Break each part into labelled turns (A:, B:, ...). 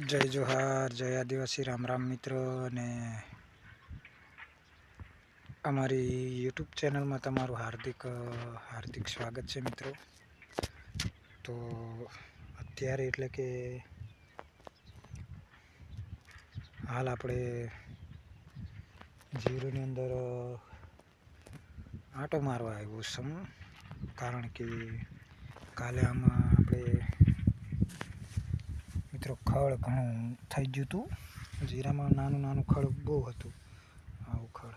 A: જય જોહાર, જય આદિવાસી, રામ રામ મિત્રો અને અમારી યુટ્યુબ ચેનલમાં તમારું હાર્દિક હાર્દિક સ્વાગત છે મિત્રો. તો અત્યારે એટલે કે હાલ આપણે જીરોની અંદર, આંટો મારવા આવ્યો છું કારણ કે કાલે આમાં આપણે મિત્રો, ખળ ઘણું થઈ ગયું હતું. જીરામાં નાનું નાનું ખળ બહુ હતું. આવું ખળ.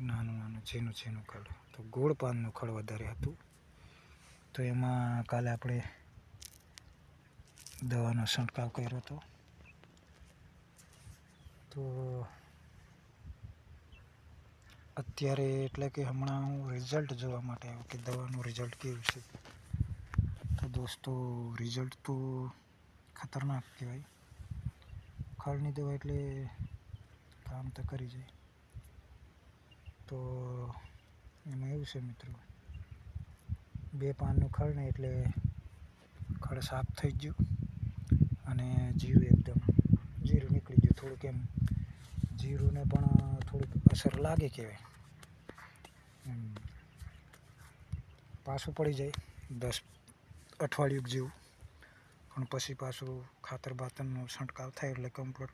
A: નાનું નાનું ઝીણું ઝીણું ખળ. તો ગોળ પાનનું ખળ વધારે હતું. તો એમાં કાલે આપણે દવાનો છંટકાવ કર્યો હતો. તો અત્યારે એટલે કે હમણાં હું રિઝલ્ટ જોવા માટે આવ્યો કે દવાનું રિઝલ્ટ કેવું છે. દોસ્તો રિઝલ્ટ તો ખતરનાક કહેવાય. ખળની દવા એટલે કામ તો કરી જાય. તો એમાં એવું છે મિત્રો, બે પાનનું ખળ ને એટલે ખળ સાફ થઈ ગયું અને જીરું એકદમ જીરું નીકળી ગયું. થોડુંક એમ જીરુંને પણ થોડીક અસર લાગે કહેવાય. પાછું પડી જાય દસ અઠવાડિયું જેવું. પણ પછી પાછું ખાતર બાતરનો છંટકાવ થાય એટલે કમ્પ્લીટ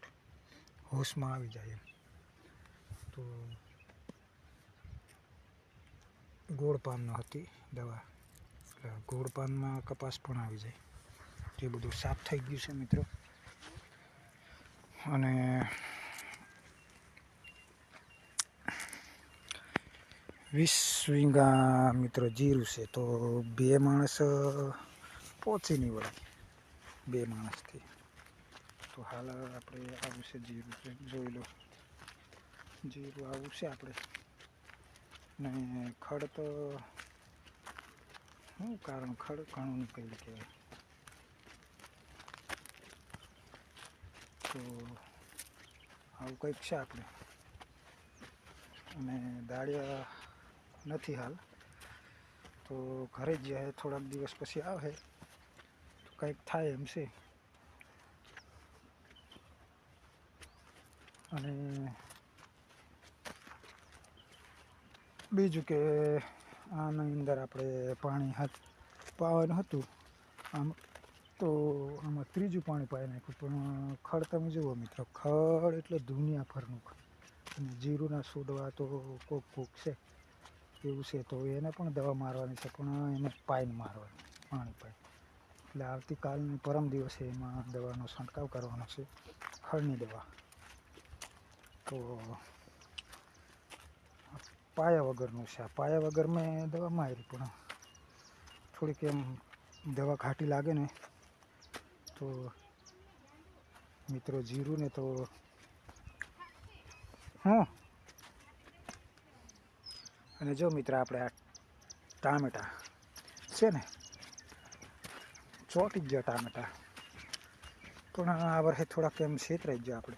A: હોશમાં આવી જાય એમ. તો ગોળ પાન હતી દવા. એટલે ગોળ પાનમાં કપાસ પણ આવી જાય. તે બધું સાફ થઈ ગયું છે મિત્રો. અને વીસ વીંગા મિત્રો જીરું છે. તો બે માણસ પહોંચી નહીં વળે. બે માણસથી. તો હાલ આપણે આવું છે જીરું. જોઈ લો. જીરું આવું છે આપણે. ને ખડ તો શું કારણ? ખડ ઘણું નીકળ્યું કહેવાય. તો આવું કંઈક છે આપણે. અને દાળિયા નથી હાલ. તો ઘરે જ થોડાક દિવસ પછી આવે. કંઈક થાય એમ છે. અને બીજું કે આની અંદર આપણે પાણી હાથ પાવાનું હતું. આમ તો આમાં ત્રીજું પાણી પાઈ નાખ્યું. પણ ખડ તમે જુઓ મિત્રો, ખડ એટલે દુનિયાભરનું ખડ. અને જીરુના સોડવા તો કોક કોક છે. એવું છે તો એને પણ દવા મારવાની છે, પણ એને પાઈને મારવાની, પાણી પાઈ એટલે આવતીકાલની પરમ દિવસે એમાં દવાનો છંટકાવ કરવાનો છે ખળની દવા. તો પાયા વગરનું છે આ. પાયા વગર મેં દવા મારી પણ થોડીક એમ દવા ઘાટી લાગે ને, તો મિત્રો જીરું ને તો હા. અને જો મિત્ર આપણે આ ટામેટા છે ને ચોટી ગયા ટામેટા. પણ આ વર્ષે થોડાક એમ છેતરાઈ ગયા આપણે.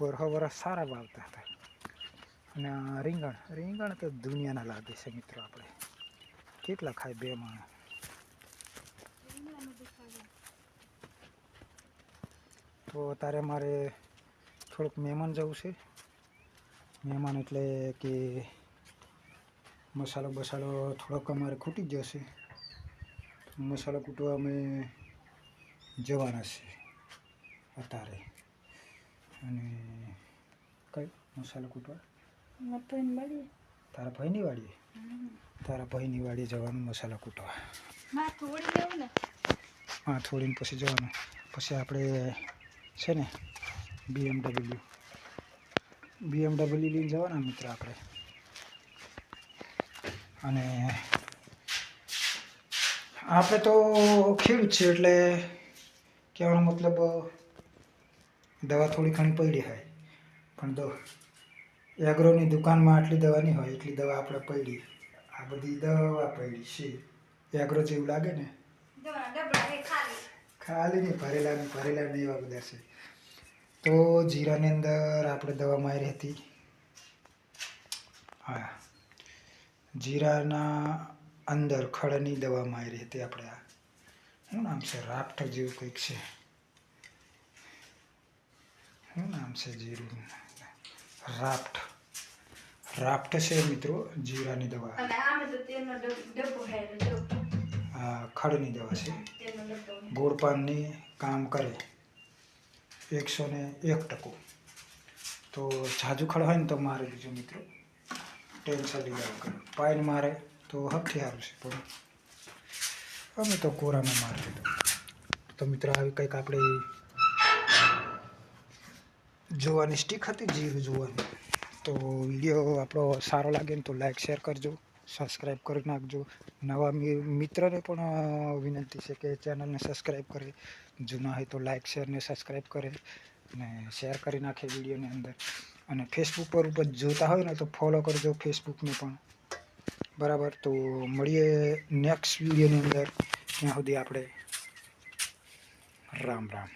A: વરહ વરસ સારા વાવતા હતા. અને આ રીંગણ રીંગણ તો દુનિયાના લાગે છે મિત્રો આપણે. કેટલા ખાય બે માણસ તો અત્યારે મારે થોડુંક મહેમાન જવું છે. મહેમાન એટલે કે મસાલો બસાલો થોડોક અમારે ખૂટી જશે. મસાલો કૂટવા અમે જવાના છે અત્યારે. અને કઈ મસાલો કૂટવા? તારા ભાઈની વાડીએ તારા ભાઈની વાડીએ જવાનું મસાલા કૂટવા. હા થોડીને પછી જવાનું. પછી આપણે છે ને બીએમડબલ્યુ બીએમડબલ્યુ લઈને જવાના મિત્ર આપણે. અને આપણે તો ખેડૂત છે એટલે કહેવાનો મતલબ દવા થોડી ઘણી પડી હોય. પણ દો એગ્રોની દુકાનમાં આટલી દવા નહીં હોય એટલી દવા આપણે પડી. આ બધી દવા પડી છે. એગ્રો જેવું લાગે ને?
B: ખાલી.
A: નહીં ભરેલા ભરેલા નહીં એવા બધા છે. તો જીરાની અંદર આપણે દવા મારી હતી. હા. જીરાના અંદર ખડની દવા મારી હતી આપણે આ શું નામ છે રાફ્ટ જેવું કંઈક છે. શું નામ છે જીરું? રાફ્ટ. રાફ્ટ છે મિત્રો જીરાની દવા. ખડની દવા છે. ગોળપાનની કામ કરે એકસો ને એક ટકો. તો જાજુ ખડ હોય ને તો મારી દીજો મિત્રો. ટેન્શન લીધા વગર પાઇન મારે. તો હકથી સારું છે પણ અમે તો કોરામાં મારી દીધું તો મિત્રો, આવી કંઈક આપણે જોવાની સ્ટીક હતી જીરું જોવાની, તો વીડિયો આપણો સારો લાગે ને તો લાઈક શેર કરજો સબસ્ક્રાઈબ કરી નાખજો. નવા મિત્રને પણ વિનંતી છે કે ચેનલને સબસ્ક્રાઈબ કરે. જૂના હોય તો લાઈક શેરને સબસ્ક્રાઈબ કરે અને શેર કરી નાખે વિડીયોની અંદર. અને ફેસબુક પર ઉપર જોતા હોય ને તો ફોલો કરજો ફેસબુકને પણ. બરાબર તો મળીએ નેક્સ્ટ વિડીયોની અંદર. ત્યાં સુધી આપણે રામ રામ.